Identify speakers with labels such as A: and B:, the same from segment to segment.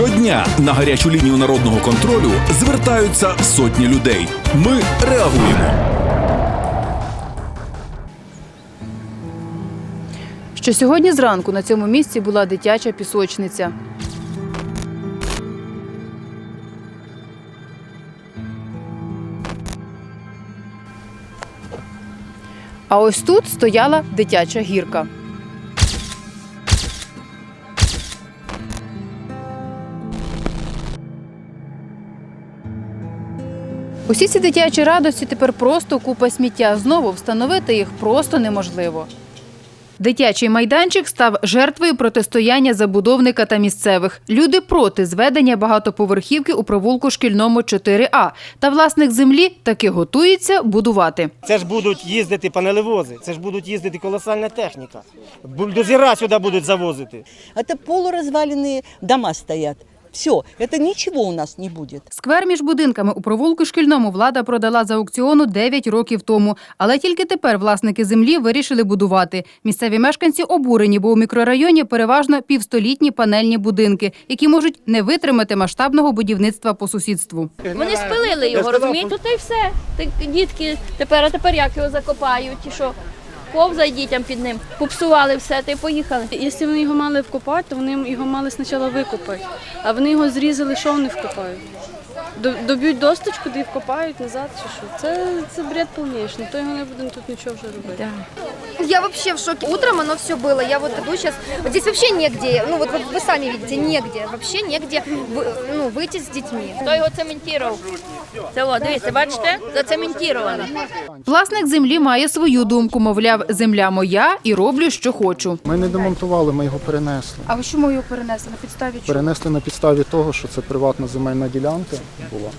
A: Щодня на гарячу лінію народного контролю звертаються сотні людей. Ми реагуємо.
B: Що сьогодні зранку на цьому місці була дитяча пісочниця. А ось тут стояла дитяча гірка. Усі ці дитячі радості тепер просто купа сміття. Знову встановити їх просто неможливо. Дитячий майданчик став жертвою протистояння забудовника та місцевих. Люди проти зведення багатоповерхівки у провулку шкільному 4А. Та власник землі таки готується будувати.
C: Це ж будуть їздити панелевози, це ж будуть їздити колосальна техніка. Бульдозера сюди будуть завозити.
D: Это полуразваленные дома стоят. Все, это ничего у нас не будет.
B: Сквер між будинками у провулку шкільному влада продала за аукціону 9 років тому. Але тільки тепер власники землі вирішили будувати. Місцеві мешканці обурені, бо у мікрорайоні переважно півстолітні панельні будинки, які можуть не витримати масштабного будівництва по сусідству.
E: Вони спилили його, розумієте? Тут і все. Так, дітки тепер, а тепер як його закопають? І що? Повзай дітям під ним. Попсували все, та й поїхали.
F: Якщо вони його мали вкопати, то вони його мали спочатку викопати. А вони його зрізали, що вони вкопають? До- Доб'ють досточку, де і вкопають назад чи що. Це, це бред повнішний, то його не будемо тут нічого вже робити.
G: Я вообще в шоке. Утром оно все было. Я вот иду сейчас. Вот здесь вообще негде. Ну вот, вот вы сами видите, негде. Вообще негде вы- ну, выйти с детьми.
E: Хто його цементував? Це о, дивіться, бачите? Зацементовано.
B: Власник землі має свою думку, мовляв, земля моя і роблю, що хочу.
H: Ми не демонтували, ми його перенесли.
B: А ви чому його перенесли? На підставі чого?
H: Перенесли на підставі того, що це приватна земельна ділянка була.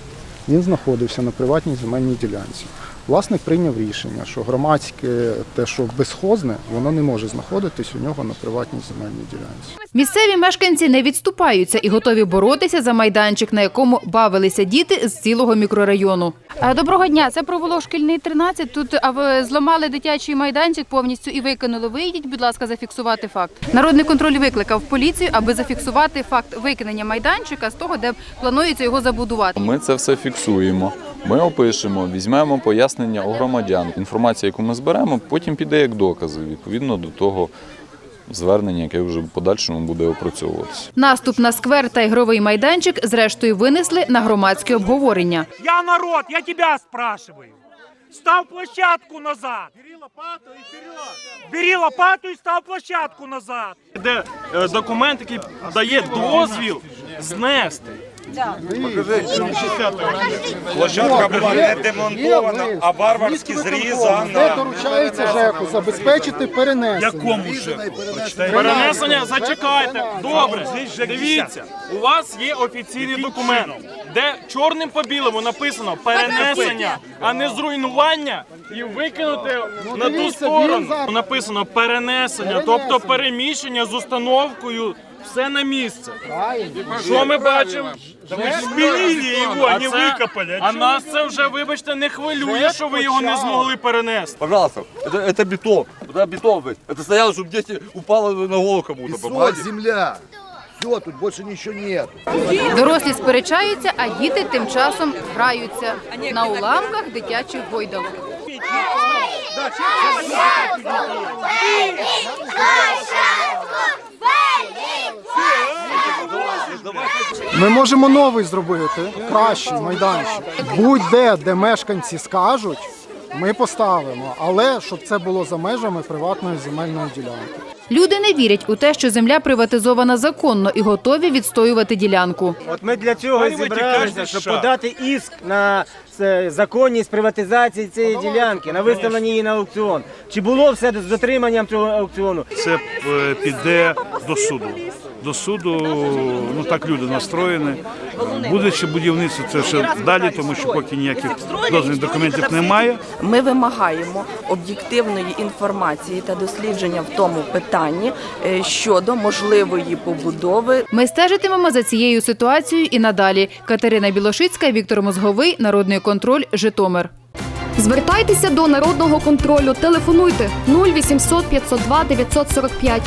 H: Він знаходився на приватній земельній ділянці. Власник прийняв рішення, що громадське, те, що безхозне, воно не може знаходитись у нього на приватній земельній ділянці.
B: Місцеві мешканці не відступаються і готові боротися за майданчик, на якому бавилися діти з цілого мікрорайону. Доброго дня, це провулок шкільний 13. Тут а ви зламали дитячий майданчик повністю і викинули. Вийдіть, будь ласка, зафіксувати факт. Народний контроль викликав поліцію, аби зафіксувати факт викинення майданчика з того, де планується його забудувати.
I: Ми це все фіксуємо. Ми опишемо, візьмемо пояснення у громадян. Інформація, яку ми зберемо, потім піде як докази відповідно до того звернення, яке вже в подальшому буде опрацьовуватися.
B: Наступ на сквер та ігровий майданчик зрештою винесли на громадське обговорення.
J: Я народ, я тебя спрашиваю. Став площадку назад. Бери лопату і вперед. Бери лопату і став площадку назад. Де е, документ, який дає дозвіл знести.
C: Площадка була не демонтована, а варварськи
H: Де
C: зрізана.
H: доручається ЖЕКу забезпечити перенесення.
J: Якому ж? Перенесення, зачекайте. Добре, дивіться, у вас є офіційний документ, де чорним по білому написано перенесення, а не зруйнування і викинути на ту
H: дивіться,
J: сторону.
H: він зараз-
J: Написано перенесення, тобто переміщення з установкою. Все на місце. Що ми бачимо? Змінили його, не викопали. А нас це вже, вибачте, не хвилює, що ви його не змогли перенести.
K: Пожалуйста, это, это бетон. Это бетон, блядь. Это стояло, чтобы дети упало на голову кому-то, понимаете?
L: земля. Все, тут больше ничего нет.
B: Дорослі сперечаються, а діти тим часом граються на уламках дитячих гойдалок.
H: Ми можемо новий зробити, кращий майданчик. Будь-де, де мешканці скажуть, ми поставимо. Але щоб це було за межами приватної земельної ділянки.
B: Люди не вірять у те, що земля приватизована законно і готові відстоювати ділянку.
C: От ми для цього зібралися, щоб подати іск на законність приватизації цієї ділянки, на виставлення її на аукціон. Чи було все з дотриманням цього аукціону?
J: Це е, піде до суду. До суду, ну так люди настроєні. Буде ще будівництво, це ще далі, тому що поки ніяких дозвільних документів немає.
D: Ми вимагаємо об'єктивної інформації та дослідження в тому питанні е, щодо можливої побудови
B: Ми стежитимемо за цією ситуацією і надалі. Катерина Білошицька, Віктор Мозговий, Народний контроль, Житомир.
G: Звертайтеся до народного контролю. Телефонуйте 0800 502 945.